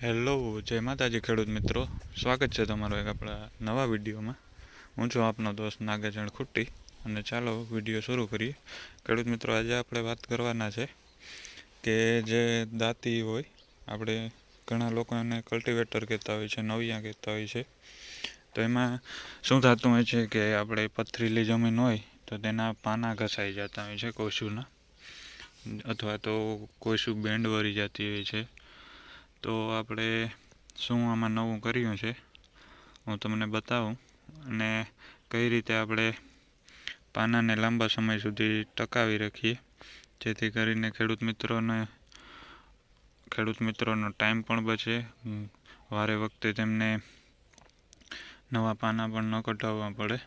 Hello, જય માતાજી ખેડૂત મિત્રો. સ્વાગત છે તમારું એક આપણા નવા વિડીયોમાં. હું છું આપનો દોસ્ત નાગાજણ ખુટ્ટી અને ચાલો વીડિયો શરૂ કરીએ. ખેડૂત મિત્રો, આજે આપણે વાત કરવાના છે કે જે દાંતી હોય, આપણે ઘણા લોકો એને કલ્ટિવેટર કહેતા હોય છે નવિયા કહેતા હોય છે. તો એમાં શું થતું હોય છે કે આપણે પથરીલી જમીન હોય તો તેના પાના ઘસાઈ જતા હોય છે કોશુના અથવા તો કોશું બેન્ડ વળી જતી હોય છે. તો આપણે શું આમાં નવું કર્યું છે? હું તમને બતાવું. અને કઈ રીતે આપણે પાનાને લાંબા સમય સુધી ટકાવી રાખીએ, જેથી કરીને ખેડૂત મિત્રોને, ખેડૂત મિત્રોનો ટાઈમ પણ બચે. વારે વખતે તેમને નવા પાના પણ ન કઢાવવા પડે.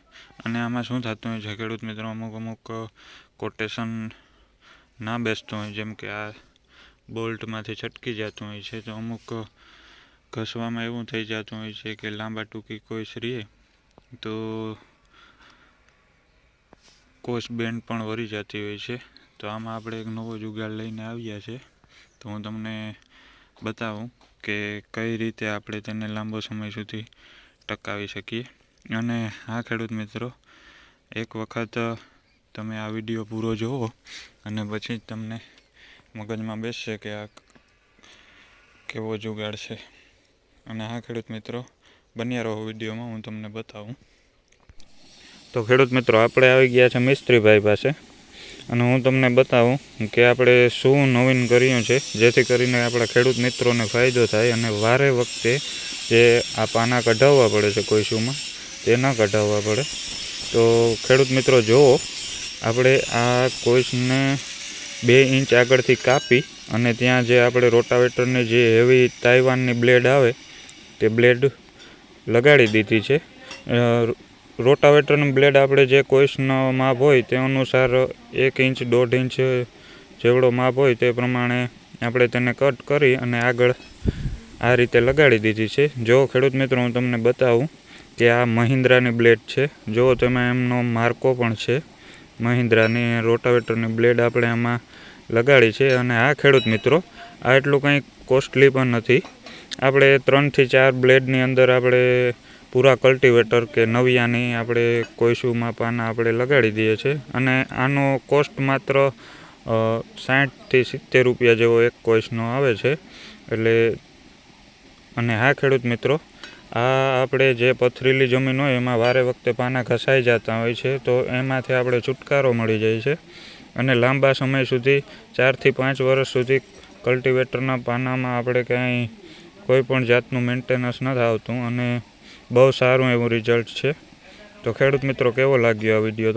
અને આમાં શું થતું હોય છે? ખેડૂત મિત્રો અમુક અમુક કોટેશન ના બેસતું હોય, જેમ કે આ બોલ્ટમાંથી છટકી જતું હોય છે તો અમુક ઘસવામાં એવું થઈ જતું હોય છે કે લાંબા ટૂંકી કોઈ શ્રીએ તો કોસ બેન્ડ પણ વળી જતી હોય છે. તો આમાં આપણે એક નવો જુગાડ લઈને આવ્યા છે. તો હું તમને બતાવું કે કઈ રીતે આપણે તેને લાંબો સમય સુધી ટકાવી શકીએ. અને હા, ખેડૂત મિત્રો, એક વખત તમે આ વીડિયો પૂરો જુઓ અને પછી જ તમને મગજમાં બેસશે કે આ કેવો જુગાડ છે. અને હા, ખેડૂત મિત્રો, બન્યા રહો વિડીયોમાં, હું તમને બતાવું. તો ખેડૂત મિત્રો, આપણે આવી ગયા છે મિસ્ત્રીભાઈ પાસે. અને હું તમને બતાવું કે આપણે શું નવીન કર્યું છે, જેથી કરીને આપણા ખેડૂત મિત્રોને ફાયદો થાય અને વારે વખતે જે આ પાના કઢાવવા પડે છે કોઈ શૂમાં, તે ન કઢાવવા પડે. તો ખેડૂત મિત્રો, જુઓ, આપણે આ કોઈસને બે ઇંચ આગળથી કાપી અને ત્યાં જે આપણે રોટાવેટરની જે હેવી તાઇવાનની બ્લેડ આવે, તે બ્લેડ લગાડી દીધી છે. રોટાવેટરની બ્લેડ આપણે જે કોઈસનો માપ હોય તે અનુસાર એક ઇંચ, દોઢ ઇંચ જેવડો માપ હોય તે પ્રમાણે આપણે તેને કટ કરી અને આગળ આ રીતે લગાડી દીધી છે. જો ખેડૂત મિત્રો, હું તમને બતાવું કે આ મહિન્દ્રાની બ્લેડ છે. જો તેમાં એમનો માર્કો પણ છે મહિન્દ્રાની રોટાવેટરની બ્લેડ આપણે આમાં લગાડી છે અને આ ખેડૂત મિત્રો, આ એટલું કંઈ કોસ્ટલી પણ નથી. આપણે ત્રણથી ચાર બ્લેડની અંદર આપણે પૂરા કલ્ટિવેટર કે નવિયાની આપણે કોઈશુમાં પાના આપણે લગાડી દઈએ છીએ. અને આનો કોસ્ટ માત્ર સાઠથી સિત્તેર રૂપિયા જેવો એક કોઈસનો આવે છે. એટલે, અને હા ખેડૂત મિત્રો આ આપણે જે પથરીલી જમીન હોય એમાં વારે વખતે પાના ઘસાઈ જતા હોય છે, તો એમાંથી આપણે છુટકારો મળી જાય છે. અને લાંબા સમય સુધી, ચારથી પાંચ વર્ષ સુધી કલ્ટિવેટરના પાનામાં આપણે ક્યાંય કોઈ પણ જાતનું મેન્ટેનન્સ નથી આવતું અને બહુ સારું એવું રિઝલ્ટ છે. તો ખેડૂત મિત્રો, કેવો લાગ્યો આ વીડિયો?